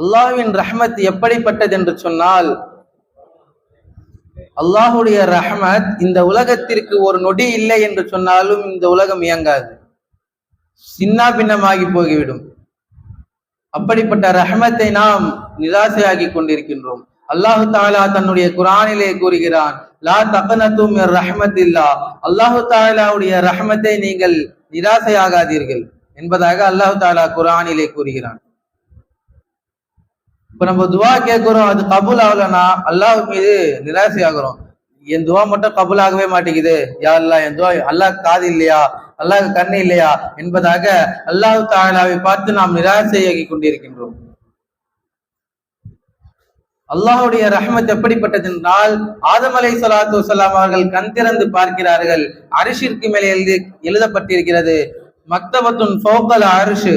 அல்லாவின் ரஹமத் எப்படிப்பட்டது என்று சொன்னால் அல்லாஹுடைய ரஹமத் இந்த உலகத்திற்கு ஒரு நொடி இல்லை என்று சொன்னாலும் இந்த உலகம் இயங்காது. சின்ன பின்னமாகி போகிவிடும். அப்படிப்பட்ட ரஹமத்தை நாம் நிராசையாகி கொண்டிருக்கின்றோம். அல்லாஹு தாலா தன்னுடைய குரானிலே கூறுகிறான் லா தகனத்தும் ரஹ்மத்தில்லா. அல்லாஹு தாலாவுடைய ரஹமத்தை நீங்கள் நிராசையாகாதீர்கள் என்பதாக அல்லாஹு தாலா குரானிலே கூறுகிறான். இப்ப நம்ம துவா கேட்கிறோம் அது கபுல் ஆகலன்னா அல்லாஹ் மீது நிராசையாகிறோம். என் துவா மட்டும் கபுல் ஆகவே மாட்டேங்குது. யா அல்லாஹ் என் துவா அல்லாஹ் காது இல்லையா? அல்லாஹ் கண்ணு இல்லையா? என்பதாக அல்லாஹு தாலாவை பார்த்து நாம் நிராசையாகி கொண்டிருக்கின்றோம். அல்லாஹுடைய ரஹ்மத் எப்படிப்பட்டது என்றால் ஆதம் அலை சலாத்து வலாம் அவர்கள் கண் திறந்து பார்க்கிறார்கள். அரிசிற்கு மேலே எழுதி எழுதப்பட்டிருக்கிறது. மக்தபத்துன் ஃபோக்கல் அரிசு